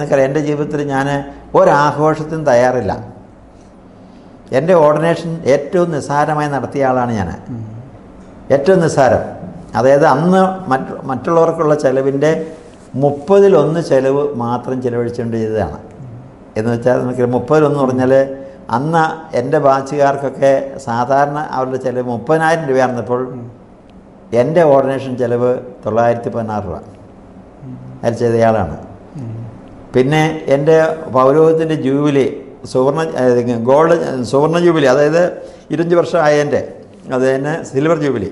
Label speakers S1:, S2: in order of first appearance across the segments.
S1: എനിക്കറിയാം എന്റെ ജീവിതത്തിൽ ഞാൻ ഒരാഘോഷത്തിനും തയ്യാറില്ല. എന്റെ ഓർഡിനേഷൻ ഏറ്റവും നിസ്സാരമായി നടത്തിയ ആളാണ് ഞാൻ. ഏറ്റവും നിസ്സാരം. അതായത് അന്ന് മറ്റ് മറ്റുള്ളവർക്കുള്ള ചെലവിന്റെ മുപ്പതിലൊന്ന് ചിലവ് മാത്രം ചിലവഴിച്ചുകൊണ്ട് ചെയ്തതാണ്. എന്ന് വെച്ചാൽ നമുക്ക് മുപ്പതിലൊന്ന് പറഞ്ഞാൽ അന്ന് എന്റെ ബാച്ചുകാർക്കൊക്കെ സാധാരണ അവരുടെ ചിലവ് മുപ്പതിനായിരം രൂപയായിരുന്നപ്പോൾ എന്റെ ഓർഡിനേഷൻ ചിലവ് തൊള്ളായിരത്തി പതിനാറ് രൂപ. അതിൽ ചെയ്തയാളാണ് പിന്നെ എന്റെ പൗരോഹത്തിന്റെ ജൂബിലി സുവർണ ഗോൾഡ് സുവർണ ജൂബിലി അതായത് ഇരുപഞ്ച് വർഷമായതിന്റെ അത് തന്നെ സിൽവർ ജൂബിലി.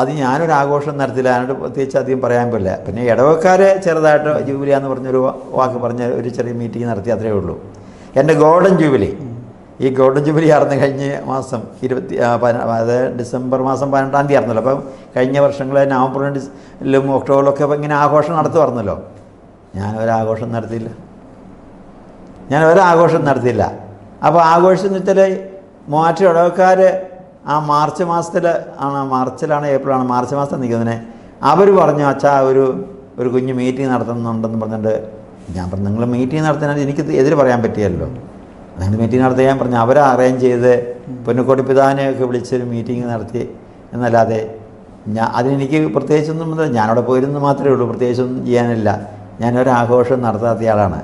S1: അത് ഞാനൊരു ആഘോഷം നടത്തില്ല അതിനോട് പ്രത്യേകിച്ച് അധികം പറയാൻ പറ്റില്ല. പിന്നെ ഇടവക്കാരെ ചെറുതായിട്ട് ജൂബിലി എന്ന് പറഞ്ഞൊരു വാക്ക് പറഞ്ഞ ഒരു ചെറിയ മീറ്റിംഗ് നടത്തി അത്രയേ ഉള്ളൂ. എന്റെ ഗോൾഡൻ ജൂബിലി. ഈ ഗോൾഡൻ ജൂബിലി ആയിരുന്നു കഴിഞ്ഞ മാസം ഇരുപത്തി അതായത് ഡിസംബർ മാസം പതിനെട്ടാം തീയതി ആയിരുന്നല്ലോ. അപ്പം കഴിഞ്ഞ വർഷങ്ങളിൽ നവംബറിലും ഒക്ടോബറിലും ഒക്ടോബറിലൊക്കെ ഇങ്ങനെ ആഘോഷം നടത്തുമായിരുന്നല്ലോ. ഞാൻ ഒരാഘോഷം നടത്തിയില്ല. ഞാൻ ഒരാഘോഷം നടത്തിയില്ല. അപ്പോൾ ആഘോഷം എന്ന് വെച്ചാൽ മൂവാറ്റ ഇടവക്കാർ ആ മാർച്ച് മാസത്തിൽ ആണ് മാർച്ചിലാണ് ഏപ്രിലാണ് മാർച്ച് മാസത്തിൽ നിൽക്കുന്നതിനെ അവർ പറഞ്ഞു അച്ഛാ ഒരു ഒരു കുഞ്ഞ് മീറ്റിംഗ് നടത്തുന്നുണ്ടെന്ന് പറഞ്ഞിട്ട് ഞാൻ പറഞ്ഞു നിങ്ങൾ മീറ്റിംഗ് നടത്തുന്നതിന് എനിക്ക് എതിര് പറയാൻ പറ്റിയല്ലോ അങ്ങനെ മീറ്റിംഗ് നടത്താൻ പറഞ്ഞു അവരെ അറേഞ്ച് ചെയ്ത് പൊന്നുക്കോടി പിതാവിനെയൊക്കെ വിളിച്ചൊരു മീറ്റിംഗ് നടത്തി എന്നല്ലാതെ ഞാൻ അതിനെനിക്ക് പ്രത്യേകിച്ചൊന്നും. ഞാനവിടെ പോയിരുന്നു മാത്രമേ ഉള്ളൂ പ്രത്യേകിച്ചൊന്നും ചെയ്യാനില്ല. ഞാനൊരാഘോഷം നടത്താത്ത ആളാണ്.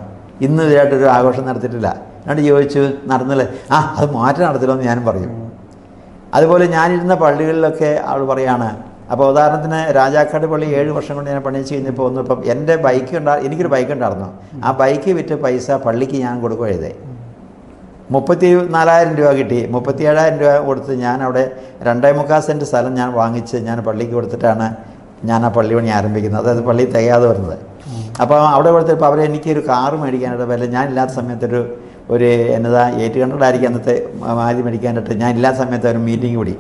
S1: ഇന്ന് ഇതായിട്ടൊരു ആഘോഷം നടത്തിയിട്ടില്ല. എന്നിട്ട് ചോദിച്ചു നടന്നില്ലേ? ആ അത് മാറ്റം നടത്തില്ലെന്ന് ഞാനും പറയും. അതുപോലെ ഞാനിരുന്ന പള്ളികളിലൊക്കെ ആൾ പറയാണ് അപ്പോൾ ഉദാഹരണത്തിന് രാജാക്കാട് പള്ളി ഏഴ് വർഷം കൊണ്ട് ഞാൻ പണിയിച്ച് കഴിഞ്ഞപ്പോൾ ഇപ്പം എന്റെ ബൈക്ക് ഉണ്ടാ എനിക്കൊരു ബൈക്ക് ഉണ്ടായിരുന്നു. ആ ബൈക്ക് വിറ്റ് പൈസ പള്ളിക്ക് ഞാൻ കൊടുക്കുക ചെയ്തേ. മുപ്പത്തി നാലായിരം രൂപ കിട്ടി. മുപ്പത്തി ഏഴായിരം രൂപ കൊടുത്ത് ഞാൻ അവിടെ രണ്ടേ മുക്കാൽ സെന്റ് സ്ഥലം ഞാൻ വാങ്ങിച്ച് ഞാൻ പള്ളിക്ക് കൊടുത്തിട്ടാണ് ഞാൻ ആ പള്ളി പണി ആരംഭിക്കുന്നത്. അതായത് പള്ളി തികയാതെ വരുന്നത്. അപ്പോൾ അവിടെ കൊടുത്തപ്പോൾ അവരെ എനിക്കൊരു കാറ് മേടിക്കാനായിട്ട് വില ഞാനില്ലാത്ത സമയത്തൊരു ഒരു എന്നതാ എയ്റ്റ് ഹൺഡ്രഡ് ആയിരിക്കും അന്നത്തെ ആദ്യം മേടിക്കാനായിട്ട്. ഞാൻ ഇല്ലാത്ത സമയത്ത് ഒരു മീറ്റിംഗ് കൂടി.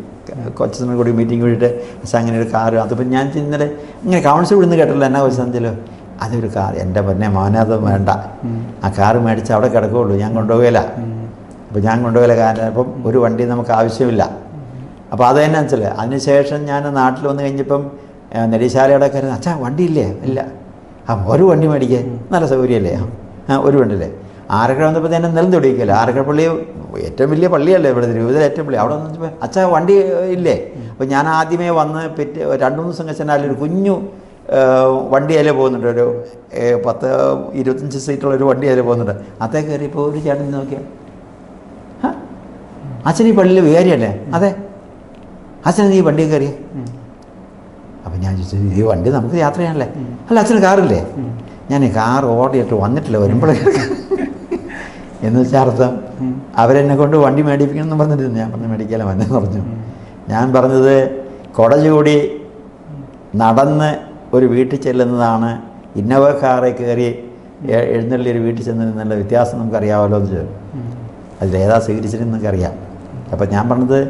S1: കൊച്ചു സമയം കൂടി മീറ്റിംഗ് കൂടിയിട്ട് പക്ഷേ അങ്ങനെ ഒരു കാറ് അതിപ്പോൾ ഞാൻ ഇന്നലെ ഇങ്ങനെ കൗൺസിൽ വിടുന്ന കേട്ടല്ലോ എന്നാ വെച്ചാൽ അതൊരു കാർ എന്റെ പൊന്നെ മോനത് വേണ്ട. ആ കാറ് മേടിച്ച് അവിടെ കിടക്കുകയുള്ളൂ. ഞാൻ കൊണ്ടുപോകില്ല അപ്പോൾ ഞാൻ കൊണ്ടുപോകില്ല കാരണം അപ്പം ഒരു വണ്ടി നമുക്ക് ആവശ്യമില്ല. അപ്പോൾ അത് തന്നെ വെച്ചാൽ അതിനുശേഷം ഞാൻ നാട്ടിൽ വന്നു കഴിഞ്ഞപ്പം നെടിശാലയുടെ കാര്യം അച്ഛാ വണ്ടിയില്ലേ? ഇല്ല. ആ ഒരു വണ്ടി മേടിക്കേ. നല്ല സൗകര്യമല്ലേ? ആ ഒരു വണ്ടിയല്ലേ? ആരക്കര വന്നപ്പോൾ തന്നെ നിലം തൊടിയിക്കല്ലോ ആരക്കര പള്ളി ഏറ്റവും വലിയ പള്ളിയല്ലേ ഇവിടെ രൂപത ഏറ്റവും പള്ളി. അവിടെ വന്നപ്പോൾ അച്ഛാ വണ്ടി ഇല്ലേ? അപ്പോൾ ഞാൻ ആദ്യമേ വന്ന് പിറ്റേ രണ്ട് മൂന്ന് ദിവസം കഴിച്ചാൽ ഒരു കുഞ്ഞു വണ്ടി അതിലേ പോകുന്നുണ്ട്. ഒരു പത്ത് ഇരുപത്തഞ്ച് സീറ്റുള്ള ഒരു വണ്ടി അതിലേ പോകുന്നുണ്ട്. അതേ കയറിയപ്പോൾ ഒരു ചേട്ടൻ നോക്കിയാൽ "ഹ? അച്ഛൻ ഈ പള്ളിയിൽ വികാരിയല്ലേ? അതെ. അച്ഛൻ നീ വണ്ടി കയറി അപ്പം ഞാൻ ചോദിച്ചു ഈ വണ്ടി നമുക്ക് യാത്ര ചെയ്യാനല്ലേ? അല്ല അച്ഛന് കാറില്ലേ? ഞാൻ കാർ ഓർഡർ ചെയ്തിട്ട് വന്നിട്ടില്ല വരുമ്പോഴേ എന്ന് വെച്ചാൽ അർത്ഥം അവരെന്നെ കൊണ്ട് വണ്ടി മേടിപ്പിക്കണം എന്ന് പറഞ്ഞിരുന്നു. ഞാൻ പറഞ്ഞു മേടിക്കാൻ വന്നെന്ന് പറഞ്ഞു. ഞാൻ പറഞ്ഞത് കൊട ചൂടി നടന്ന് ഒരു വീട്ടിൽ ചെല്ലുന്നതാണ്. ഇന്നോവ കാറിൽ കയറി എഴുന്നള്ളി ഒരു വീട്ടിൽ ചെന്നതിനുള്ള വ്യത്യാസം നമുക്കറിയാമല്ലോ എന്ന് ചോദിച്ചു. അതിലേതാ സ്വീകരിച്ചിരുന്നു നമുക്കറിയാം അപ്പം ഞാൻ പറഞ്ഞത്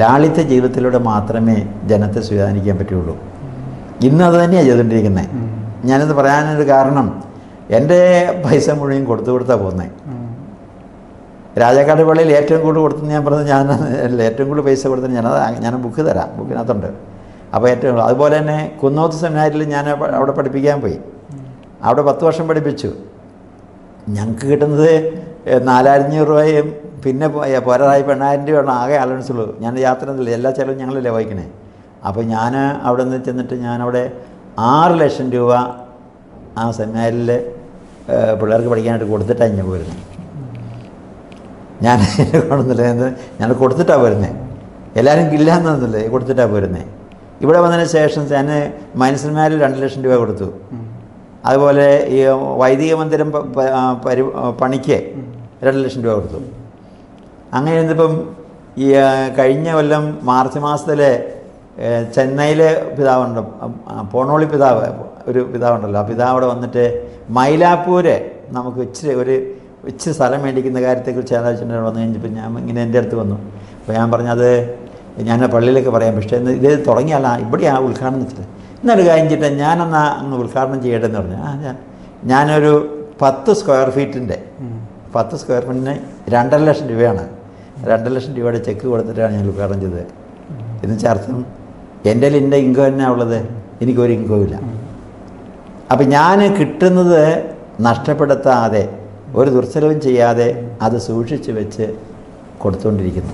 S1: ലാളിത്യ ജീവിതത്തിലൂടെ മാത്രമേ ജനത്തെ സ്വാധീനിക്കാൻ പറ്റുള്ളൂ. ഇന്ന് അത് തന്നെയാണ് ചെയ്തുകൊണ്ടിരിക്കുന്നത് ഞാനിത് പറയാനൊരു കാരണം എന്റെ പൈസ മുഴുവൻ കൊടുത്തു കൊടുത്താണ് പോകുന്നത് രാജാക്കാട് പള്ളിയിൽ ഏറ്റവും കൂടുതൽ കൊടുത്തെന്ന് ഞാൻ പറഞ്ഞത് ഞാൻ ഏറ്റവും കൂടുതൽ പൈസ കൊടുത്തത് ഞാനത് ഞാൻ ബുക്ക് തരാം ബുക്കിനകത്തുണ്ട് അപ്പോൾ ഏറ്റവും കൂടുതൽ അതുപോലെ തന്നെ കുന്നോത്ത് സെമിനാരിൽ ഞാൻ അവിടെ പഠിപ്പിക്കാൻ പോയി. അവിടെ പത്ത് വർഷം പഠിപ്പിച്ചു. ഞങ്ങൾക്ക് കിട്ടുന്നത് നാലായിരഞ്ഞൂറ് രൂപയും പിന്നെ പോരായി എണ്ണായിരം രൂപയാണ് ആകെ അലവൻസ് ഉള്ളൂ ഞാൻ യാത്ര എല്ലാ ചിലവും ഞങ്ങളല്ലേ വഹിക്കണേ. അപ്പോൾ ഞാൻ അവിടെ നിന്ന് ചെന്നിട്ട് ഞാനവിടെ ആറ് ലക്ഷം രൂപ ആ സെമിനാരിൽ പിള്ളേർക്ക് പഠിക്കാനായിട്ട് കൊടുത്തിട്ടാണ് ഞാൻ പോരുന്നത് ഞാൻ കൊണ്ടുവന്നില്ല ഞാൻ കൊടുത്തിട്ടാണ് വരുന്നത് എല്ലാവരും ഇല്ലാന്നൊന്നുമില്ല. കൊടുത്തിട്ടാണ് പോരുന്നത് ഇവിടെ വന്നതിന് ശേഷം ഞാൻ മനുഷ്യന്മാരിൽ രണ്ട് ലക്ഷം രൂപ കൊടുത്തു. അതുപോലെ ഈ വൈദിക മന്ദിരം പരി പണിക്ക് രണ്ട് ലക്ഷം രൂപ കൊടുത്തു. അങ്ങനെ ഇന്നിപ്പം ഈ കഴിഞ്ഞ കൊല്ലം മാർച്ച് മാസത്തിലെ ചെന്നൈയിലെ പിതാവുണ്ട്. പോണോളി പിതാവ് ഒരു പിതാവുണ്ടല്ലോ. ആ പിതാവ് അവിടെ വന്നിട്ട് മൈലാപ്പൂര് നമുക്ക് ഇച്ചിരി ഒരു ഇച്ചിരി സ്ഥലം മേടിക്കുന്ന കാര്യത്തെക്കുറിച്ച് ആലോചിച്ചിട്ട് വന്നു കഴിഞ്ഞപ്പോൾ ഞാൻ ഇങ്ങനെ എന്റെ അടുത്ത് വന്നു. അപ്പോൾ ഞാൻ പറഞ്ഞത് ഞാൻ പള്ളിയിലേക്ക് പറയാം. പക്ഷേ ഇത് തുടങ്ങിയല്ല ഇവിടെയാണ് ഉദ്ഘാടനം വെച്ചത് എന്നൊരു കാര്യം ചെയ്തിട്ട് ഞാനെന്നാ അങ്ങ് ഉദ്ഘാടനം ചെയ്യട്ടെ എന്ന് പറഞ്ഞു. ആ ഞാൻ ഞാനൊരു പത്ത് സ്ക്വയർ ഫീറ്റിന്റെ പത്ത് സ്ക്വയർ ഫീറ്റിന് രണ്ടര ലക്ഷം രൂപയാണ്. രണ്ടര ലക്ഷം രൂപയുടെ ചെക്ക് കൊടുത്തിട്ടാണ് ഞാൻ ഉദ്ഘാടനം ചെയ്തത്. എന്ന് അർത്ഥം എന്റെ എന്റെ ഇൻകം തന്നെ ഉള്ളത്? എനിക്കൊരു ഇൻകവും ഇല്ല. അപ്പം ഞാൻ കിട്ടുന്നത് നഷ്ടപ്പെടുത്താതെ ഒരു ദുർച്ചലവും ചെയ്യാതെ അത് സൂക്ഷിച്ച് വെച്ച് കൊടുത്തുകൊണ്ടിരിക്കുന്നു.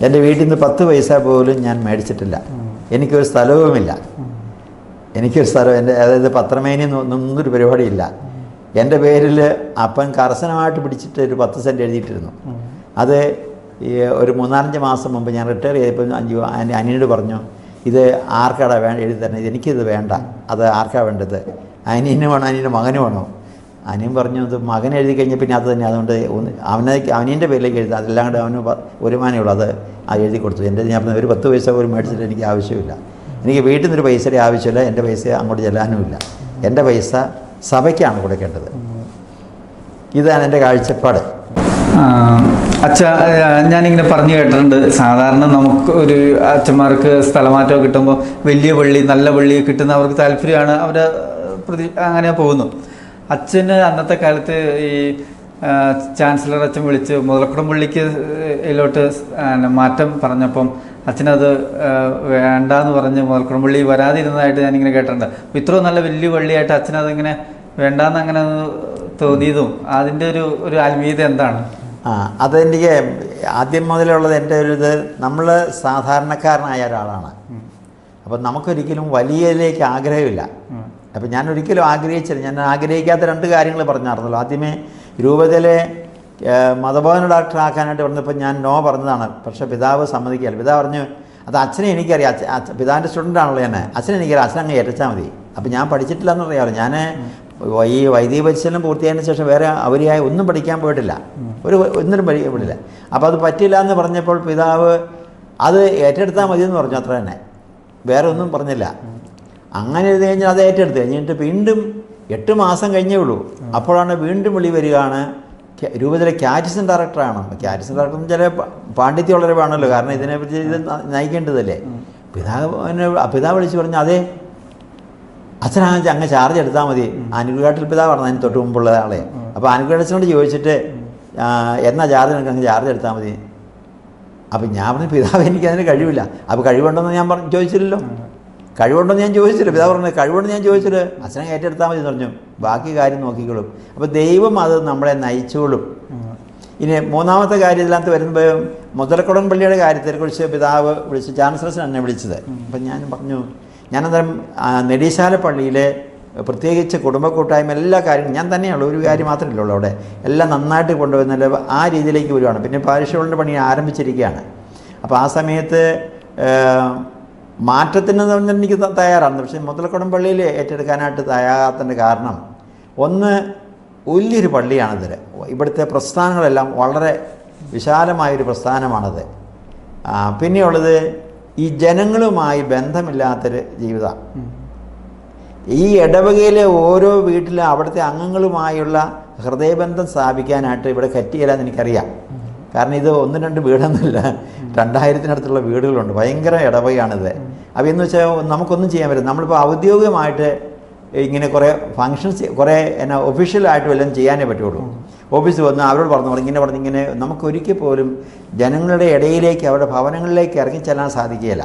S1: എന്റെ വീട്ടിൽ നിന്ന് പത്ത് പൈസ പോലും ഞാൻ മേടിച്ചിട്ടില്ല. എനിക്കൊരു സ്ഥലവുമില്ല. എനിക്കൊരു സ്ഥലം എന്റെ അതായത് പത്രമേനി ഒന്നൊരു പരിപാടിയില്ല. എന്റെ പേരിൽ അപ്പൻ കർശനമായിട്ട് പിടിച്ചിട്ട് ഒരു പത്ത് സെന്റ് എഴുതിയിട്ടിരുന്നു. അത് ഈ ഒരു മൂന്നാലഞ്ച് മാസം മുമ്പ് ഞാൻ റിട്ടയർ ചെയ്തപ്പോൾ അഞ്ച് അനിയോട് പറഞ്ഞു ഇത് ആർക്കാടാ വേണ്ട? എഴുതി തരണം. ഇത് എനിക്കിത് വേണ്ട. അത് ആർക്കാ വേണ്ടത്? അനിയന് വേണോ? അനിയന്റെ മകന് വേണോ? അനിയൻ പറഞ്ഞു അത് മകൻ എഴുതി കഴിഞ്ഞാൽ പിന്നെ അത് തന്നെ. അതുകൊണ്ട് ഒന്ന് അവനെ അവനീന്റെ പേരിലേക്ക് എഴുതാം. അതെല്ലാം കൂടെ അവന് വരുമാനമേ ഉള്ളൂ. അത് ആ എഴുതി കൊടുത്തു. എന്റെ ഞാൻ പറഞ്ഞു, ഒരു പത്ത് പൈസ പോലും മേടിച്ചിട്ട് എനിക്ക് ആവശ്യമില്ല. എനിക്ക് വീട്ടിൽ നിന്നൊരു പൈസയുടെ ആവശ്യമില്ല. എന്റെ പൈസ അങ്ങോട്ട് ചെല്ലാനുമില്ല എന്റെ പൈസ സഭയ്ക്കാണ് കൊടുക്കേണ്ടത്. ഇതാണ് എന്റെ കാഴ്ചപ്പാട്.
S2: അച്ഛ ഞാനിങ്ങനെ പറഞ്ഞു കേട്ടിട്ടുണ്ട്. സാധാരണ നമുക്ക് ഒരു അച്ഛന്മാർക്ക് സ്ഥലമാറ്റം കിട്ടുമ്പോൾ വലിയ പള്ളി നല്ല പള്ളി കിട്ടുന്ന അവർക്ക് താല്പര്യമാണ് അവർ പ്രതി അങ്ങനെ പോകുന്നു. അച്ഛന് അന്നത്തെ കാലത്ത് ഈ ചാൻസലർ അച്ഛൻ വിളിച്ച് മുതലക്കുടം പള്ളിക്ക് ഇതിലോട്ട് മാറ്റം പറഞ്ഞപ്പം അച്ഛനത് വേണ്ട എന്ന് പറഞ്ഞ് മുതൽക്കുടം പള്ളി വരാതിരുന്നതായിട്ട് ഞാനിങ്ങനെ കേട്ടിട്ടുണ്ട്. അപ്പോൾ ഇത്രയും നല്ല വലിയ പള്ളിയായിട്ട് അച്ഛനതിങ്ങനെ വേണ്ടാന്ന് അങ്ങനെ തോന്നിയതും അതിന്റെ ഒരു ഒരു ആത്മീയത എന്താണ്?
S1: അതെനിക്ക് ആദ്യം മുതലുള്ളത് എന്റെ ഒരു ഇത് നമ്മൾ സാധാരണക്കാരനായ ഒരാളാണ്. അപ്പം നമുക്കൊരിക്കലും വലിയതിലേക്ക് ആഗ്രഹമില്ല. അപ്പം ഞാൻ ഒരിക്കലും ആഗ്രഹിച്ചില്ല. ഞാൻ ആഗ്രഹിക്കാത്ത രണ്ട് കാര്യങ്ങൾ പറഞ്ഞായിരുന്നല്ലോ. ആദ്യമേ രൂപതയിലെ മതബോധന ഡോക്ടറാക്കാനായിട്ട് വന്നപ്പോൾ ഞാൻ നോ പറഞ്ഞതാണ്. പക്ഷേ പിതാവ് സമ്മതിക്കുകയല്ല. പിതാവ് പറഞ്ഞു അത് അച്ഛനെ എനിക്കറിയാം. അച്ഛ പിതാവിന്റെ സ്റ്റുഡന്റ് ആണല്ലോ ഞാൻ. അച്ഛനെ എനിക്കറിയാം. അച്ഛൻ അങ്ങ് ഏറ്റച്ചാൽ മതി. അപ്പം ഞാൻ പഠിച്ചിട്ടില്ല എന്നറിയാമല്ലോ ഞാൻ ഈ വൈദിക പരിശീലനം പൂർത്തിയായതിനു ശേഷം വേറെ അവരിയായി ഒന്നും പഠിക്കാൻ പോയിട്ടില്ല. ഒരു ഒന്നിനും പഠിക്കാൻ പോയിട്ടില്ല. അപ്പോൾ അത് പറ്റില്ല എന്ന് പറഞ്ഞപ്പോൾ പിതാവ് അത് ഏറ്റെടുത്താൽ മതി എന്ന് പറഞ്ഞു അത്ര തന്നെ. വേറെ ഒന്നും പറഞ്ഞില്ല. അങ്ങനെ എഴുതി കഴിഞ്ഞാൽ അത് ഏറ്റെടുത്ത്. കഴിഞ്ഞിട്ട് വീണ്ടും എട്ട് മാസം കഴിഞ്ഞേ ഉള്ളൂ. അപ്പോഴാണ് വീണ്ടും വിളി വരികയാണ്. ക്യാ- രൂപത്തിലെ ക്യാരിസൺ ഡയറക്ടറാണ്. ക്യാരിസൺ ഡയറക്ടർ ചില പാണ്ഡിത്യം ഉള്ളവരെ വേണമല്ലോ. കാരണം ഇതിനെപ്പറ്റി ഇത് നയിക്കേണ്ടതല്ലേ. പിതാവ് പിതാവ് വിളിച്ച് പറഞ്ഞു അതേ അച്ഛനാണെന്ന് അങ്ങ് ചാർജ് എടുത്താൽ മതി. അനുഗ്രഹത്തിൽ പിതാവ് പറഞ്ഞു അതിന് തൊട്ട് മുമ്പുള്ള ആളെ. അപ്പോൾ അനുഗ്രഹത്തിനോട് ചോദിച്ചിട്ട് എന്നാ ചാർജ് എനിക്ക് അങ്ങ് ചാർജ് എടുത്താൽ മതി? അപ്പം ഞാൻ പറഞ്ഞു പിതാവ് എനിക്ക് അതിന് കഴിവില്ല. അപ്പോൾ കഴിവുണ്ടെന്ന് ഞാൻ പറഞ്ഞു ചോദിച്ചില്ലല്ലോ. കഴിവുണ്ടെന്ന് ഞാൻ ചോദിച്ചില്ല. പിതാവ് പറഞ്ഞു കഴിവുണ്ടെന്ന് ഞാൻ ചോദിച്ചില്ല. അച്ഛനെ ഏറ്റെടുത്താൽ മതി എന്ന് പറഞ്ഞു. ബാക്കി കാര്യം നോക്കിക്കോളും. അപ്പോൾ ദൈവം അത് നമ്മളെ നയിച്ചോളും. ഇനി മൂന്നാമത്തെ കാര്യം ഇതിനകത്ത് വരുമ്പോൾ മുതലക്കുടം പള്ളിയുടെ കാര്യത്തെക്കുറിച്ച് പിതാവ് വിളിച്ച് ചാൻസലർസിന് എന്നെ വിളിച്ചത്. അപ്പം ഞാൻ പറഞ്ഞു ഞാനന്നേരം നെടീശാല പള്ളിയിലെ പ്രത്യേകിച്ച് കുടുംബ കൂട്ടായ്മ എല്ലാ കാര്യങ്ങളും ഞാൻ തന്നെയുള്ളൂ ഒരു കാര്യം മാത്രമേ ഉള്ളൂ അവിടെ. എല്ലാം നന്നായിട്ട് കൊണ്ടുവന്നല്ല ആ രീതിയിലേക്ക് വരുവാണ് പിന്നെ പാരിഷുകളുടെ പണി ആരംഭിച്ചിരിക്കുകയാണ്. അപ്പോൾ ആ സമയത്ത് മാറ്റത്തിന് എനിക്ക് തയ്യാറാണ്. പക്ഷേ മുതലക്കുടം പള്ളിയിൽ ഏറ്റെടുക്കാനായിട്ട് തയ്യാറാത്തതിന്റെ കാരണം ഒന്ന് വലിയൊരു പള്ളിയാണിത് ഇവിടുത്തെ പ്രസ്ഥാനങ്ങളെല്ലാം വളരെ വിശാലമായൊരു പ്രസ്ഥാനമാണത്. പിന്നെയുള്ളത് ഈ ജനങ്ങളുമായി ബന്ധമില്ലാത്തൊരു ജീവിതമാണ് ഈ ഇടവകയിലെ ഓരോ വീട്ടിലെ അവിടുത്തെ അംഗങ്ങളുമായുള്ള ഹൃദയബന്ധം സ്ഥാപിക്കാനായിട്ട് ഇവിടെ കറ്റിയില്ലെന്ന് എനിക്കറിയാം. കാരണം ഇത് ഒന്ന് രണ്ട് വീടൊന്നുമില്ല. രണ്ടായിരത്തിനടുത്തുള്ള വീടുകളുണ്ട്. ഭയങ്കര ഇടവകയാണിത്. അപ്പോൾ എന്ന് വെച്ചാൽ നമുക്കൊന്നും ചെയ്യാൻ പറ്റില്ല. നമ്മളിപ്പോൾ ഔദ്യോഗികമായിട്ട് ഇങ്ങനെ കുറേ ഫങ്ഷൻസ് കുറേ എന്നാ ഒഫീഷ്യലായിട്ട് വല്ലതും ചെയ്യാനേ പറ്റുള്ളൂ. ഓഫീസിൽ വന്ന് അവരോട് പറഞ്ഞു പറഞ്ഞു ഇങ്ങനെ പറഞ്ഞു ഇങ്ങനെ നമുക്ക് ഒരിക്കൽ പോലും ജനങ്ങളുടെ ഇടയിലേക്ക് അവരുടെ ഭവനങ്ങളിലേക്ക് ഇറങ്ങിച്ചെല്ലാൻ സാധിക്കുകയില്ല.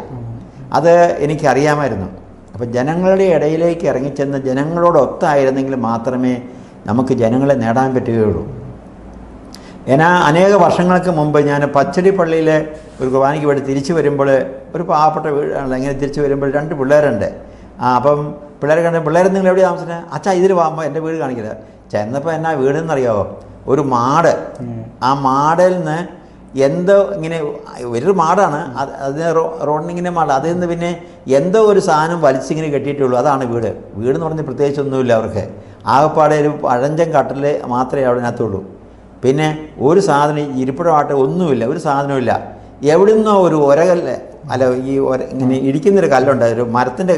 S1: അത് എനിക്കറിയാമായിരുന്നു. അപ്പോൾ ജനങ്ങളുടെ ഇടയിലേക്ക് ഇറങ്ങിച്ചെന്ന് ജനങ്ങളോടൊത്തായിരുന്നെങ്കിൽ മാത്രമേ നമുക്ക് ജനങ്ങളെ നേടാൻ പറ്റുകയുള്ളൂ. ഞാൻ അനേക വർഷങ്ങൾക്ക് മുമ്പ് ഞാൻ പച്ചടി പള്ളിയിലെ ഒരു കുർബാനയ്ക്ക് വേണ്ടി തിരിച്ചു വരുമ്പോൾ ഒരു പാവപ്പെട്ട വീടാണല്ലോ ഇങ്ങനെ തിരിച്ചു വരുമ്പോൾ രണ്ട് പിള്ളേരുണ്ട്. ആ അപ്പം പിള്ളേരെ കണ്ട പിള്ളേർ നിങ്ങൾ എവിടെ താമസിച്ചത് അച്ഛാ ഇതിൽ പോകുമ്പോൾ എന്റെ വീട് കാണിക്കില്ല ചെന്നപ്പോൾ എന്നാ വീടെന്നറിയാവോ? ഒരു മാട് ആ മാടിൽ നിന്ന് എന്തോ ഇങ്ങനെ ഒരു മാടാണ്. അത് അതിന് റോഡിനിങ്ങനെ മാട്. അതിൽ നിന്ന് പിന്നെ എന്തോ ഒരു സാധനം വലിച്ചിങ്ങനെ കെട്ടിയിട്ടുള്ളൂ. അതാണ് വീട്. വീട് എന്ന് പറഞ്ഞ് പ്രത്യേകിച്ചൊന്നുമില്ല അവർക്ക്. ആകപ്പാടെ ഒരു പഴഞ്ചൻ കട്ടൽ മാത്രമേ അവിടെ അതിനകത്തുള്ളൂ. പിന്നെ ഒരു സാധനം ഇരിപ്പിടമായിട്ട് ഒന്നുമില്ല. ഒരു സാധനമില്ല എവിടെ നിന്നോ ഒരു ഒരകല്ല അല്ല ഈ ഒര ഇങ്ങനെ ഇടിക്കുന്നൊരു കല്ലുണ്ട്. ഒരു മരത്തിന്റെ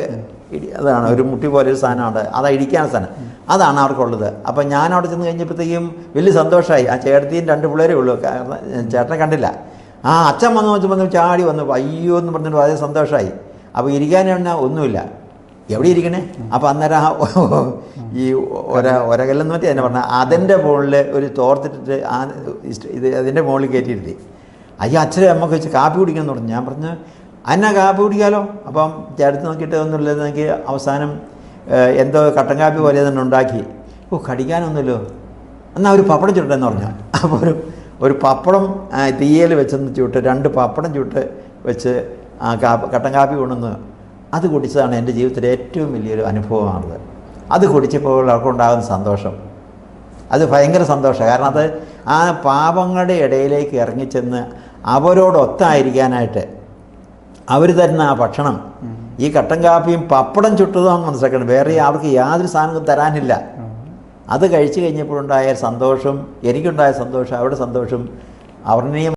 S1: ഇടി അതാണ് ഒരു മുട്ടി പോലെ ഒരു സാധനമുണ്ട് അതാ സാധനം. അതാണ് അവർക്കുള്ളത്. അപ്പം ഞാൻ അവിടെ ചെന്ന് കഴിഞ്ഞപ്പോഴത്തേക്കും വലിയ സന്തോഷമായി ആ ചേട്ടത്തിയും രണ്ട് പിള്ളേരേ ഉള്ളൂ. കാരണം ചേട്ടനെ കണ്ടില്ല. ആ അച്ഛൻ വന്ന് വെച്ച് വന്ന് ചാടി വന്നു അയ്യോ എന്ന് പറഞ്ഞിട്ട് വളരെ സന്തോഷമായി അപ്പോൾ ഇരിക്കാൻ ഒന്നുമില്ല. എവിടെ ഇരിക്കണേ? അപ്പോൾ അന്നേരം ആ ഈ ഒര ഒരകല്ലെന്ന് പറ്റി എന്നെ പറഞ്ഞാൽ അതിന്റെ മുകളിൽ ഒരു തോർത്തിട്ടിട്ട് ആ ഇത് അതിന്റെ മുകളിൽ കയറ്റിയിരുത്തി. അയ്യോ അച്ഛനെ അമ്മയ്ക്ക് വെച്ച് കാപ്പി കുടിക്കണം എന്ന് പറഞ്ഞു. ഞാൻ പറഞ്ഞു എന്നാ കാപ്പി കുടിക്കാലോ? അപ്പം ചേർത്ത് നോക്കിയിട്ട് ഒന്നുമില്ല നോക്കി അവസാനം എന്തോ കട്ടൻ കാപ്പി പോലെ തന്നെ ഉണ്ടാക്കി. ഓ കടിക്കാനൊന്നുമില്ലോ എന്നാൽ ഒരു പപ്പടം ചുട്ടെന്ന് പറഞ്ഞു. അപ്പോൾ ഒരു ഒരു പപ്പടം തീയൽ വെച്ചെന്ന് ചുട്ട് രണ്ട് പപ്പടം ചുട്ട് വെച്ച് ആ കാപ്പ കട്ടൻ കാപ്പി കൊണ്ടുവന്ന് അത് കുടിച്ചതാണ് എന്റെ ജീവിതത്തിലെ ഏറ്റവും വലിയൊരു അനുഭവമാണത്. അത് കുടിച്ചപ്പോൾ അവർക്കുണ്ടാകുന്ന സന്തോഷം. അത് ഭയങ്കര സന്തോഷം. കാരണം അത് ആ പാപങ്ങളുടെ ഇടയിലേക്ക് ഇറങ്ങിച്ചെന്ന് അവരോടൊത്തായിരിക്കാനായിട്ട് അവർ തരുന്ന ആ ഭക്ഷണം ഈ കട്ടൻ കാപ്പിയും പപ്പടം ചുട്ടതും മനസ്സിലാക്കണം. വേറെ ആൾക്ക് യാതൊരു സാധനവും തരാനില്ല. അത് കഴിച്ചു കഴിഞ്ഞപ്പോഴുണ്ടായ സന്തോഷം എനിക്കുണ്ടായ സന്തോഷം അവരുടെ സന്തോഷം അവർണീയം